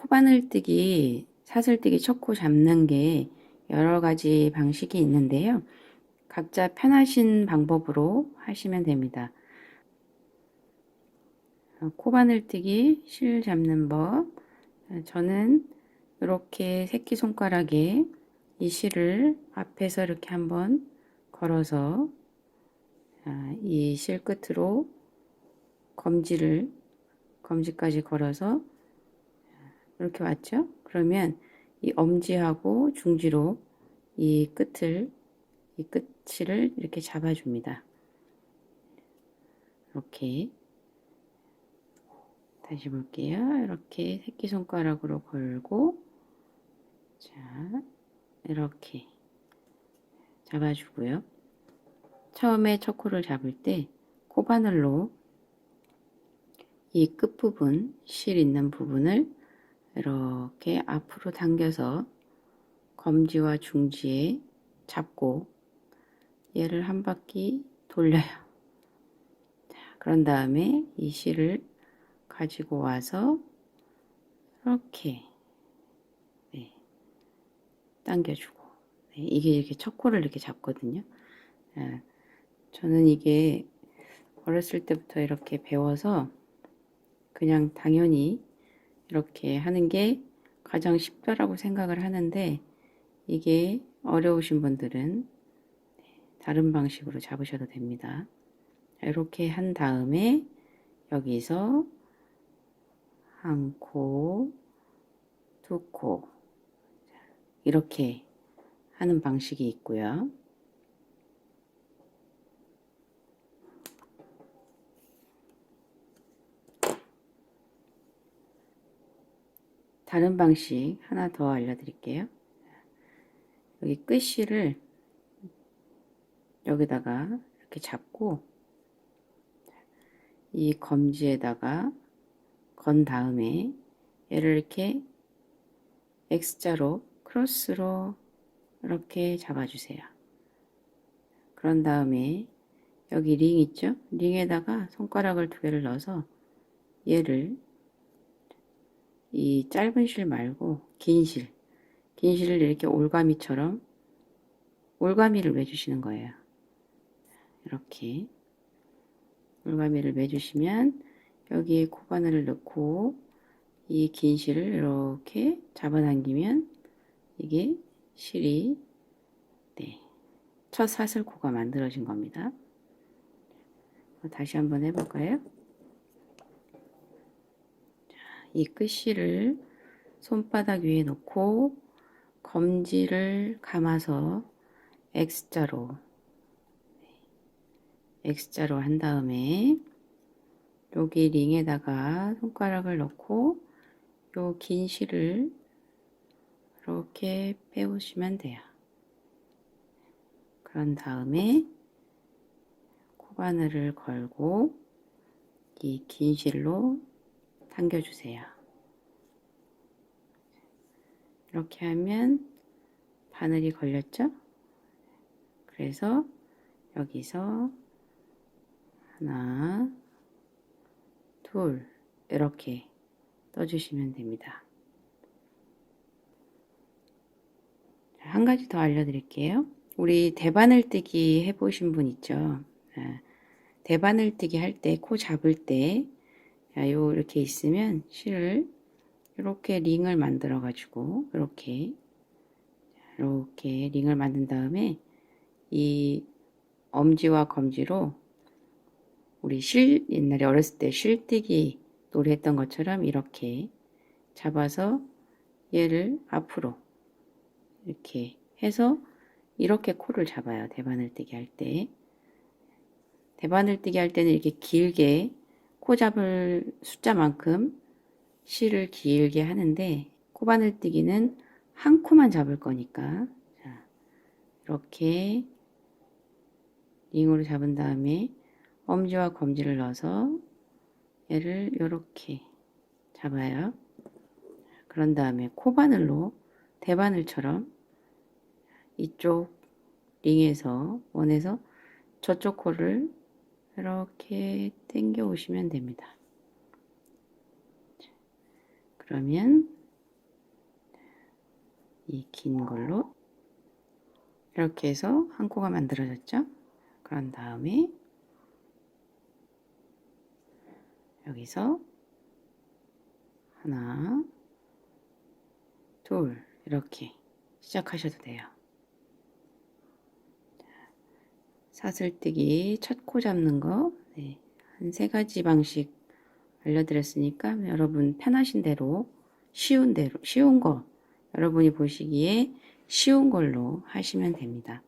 코바늘뜨기, 사슬뜨기 첫코 잡는 게 여러 가지 방식이 있는데요. 각자 편하신 방법으로 하시면 됩니다. 어, 코바늘뜨기, 실 잡는 법. 어, 저는 이렇게 새끼손가락에 이 실을 앞에서 이렇게 한번 걸어서 아, 이실 끝으로 검지를 검지까지 걸어서 이렇게 왔죠? 그러면 이 엄지하고 중지로 이 끝을 이 끝을 이렇게 잡아줍니다. 이렇게 다시 볼게요. 이렇게 새끼손가락으로 걸고 자 이렇게 잡아주고요. 처음에 첫 코를 잡을 때 코바늘로 이 끝부분, 실 있는 부분을 이렇게 앞으로 당겨서 검지와 중지에 잡고 얘를 한 바퀴 돌려요. 자, 그런 다음에 이 실을 가지고 와서 이렇게 네, 당겨주고 네, 이게 이렇게 첫 코를 이렇게 잡거든요. 아, 저는 이게 어렸을 때부터 이렇게 배워서 그냥 당연히 이렇게 하는 게 가장 쉽다라고 생각을 하는데 이게 어려우신 분들은 다른 방식으로 잡으셔도 됩니다. 이렇게 한 다음에 여기서 한 코, 두 코, 이렇게 하는 방식이 있고요. 다른 방식 하나 더 알려드릴게요. 여기 끝실을 여기다가 이렇게 잡고 이 검지에다가 건 다음에 얘를 이렇게 X자로 크로스로 이렇게 잡아주세요. 그런 다음에 여기 링 있죠? 링에다가 손가락을 두 개를 넣어서 얘를 이 짧은 실 말고 긴 실, 긴 실을 이렇게 올가미처럼 올가미를 매주시는 거예요. 이렇게 올가미를 매주시면 여기에 코바늘을 넣고 이 긴 실을 이렇게 잡아당기면 이게 실이 네, 첫 사슬코가 만들어진 겁니다. 다시 한번 해볼까요? 이 끝실을 손바닥 위에 놓고 검지를 감아서 X자로 X자로 한 다음에 여기 링에다가 손가락을 넣고 요 긴 실을 이렇게 빼오시면 돼요. 그런 다음에 코바늘을 걸고 이 긴 실로 당겨주세요. 이렇게 하면 바늘이 걸렸죠? 그래서 여기서 하나, 둘, 이렇게 떠주시면 됩니다. 한 가지 더 알려드릴게요. 우리 대바늘뜨기 해보신 분 있죠? 아, 대바늘뜨기 할 때, 코 잡을 때, 요 이렇게 있으면 실을 이렇게 링을 만들어 가지고 이렇게 이렇게 링을 만든 다음에 이 엄지와 검지로 우리 실 옛날에 어렸을 때 실뜨기 놀이 했던 것처럼 이렇게 잡아서 얘를 앞으로 이렇게 해서 이렇게 코를 잡아요. 대바늘뜨기 할 때. 대바늘뜨기 할 때는 이렇게 길게 코 잡을 숫자만큼 실을 길게 하는데 코바늘뜨기는 한 코만 잡을 거니까 자, 이렇게 링으로 잡은 다음에 엄지와 검지를 넣어서 얘를 이렇게 잡아요. 그런 다음에 코바늘로 대바늘처럼 이쪽 링에서 원에서 저쪽 코를 이렇게 당겨 오시면 됩니다. 그러면 이 긴 걸로 이렇게 해서 한 코가 만들어졌죠? 그런 다음에 여기서 하나, 둘 이렇게 시작하셔도 돼요. 사슬뜨기 첫 코 잡는 거, 네, 한 세 가지 방식 알려드렸으니까 여러분 편하신 대로 쉬운 대로 쉬운 거 여러분이 보시기에 쉬운 걸로 하시면 됩니다.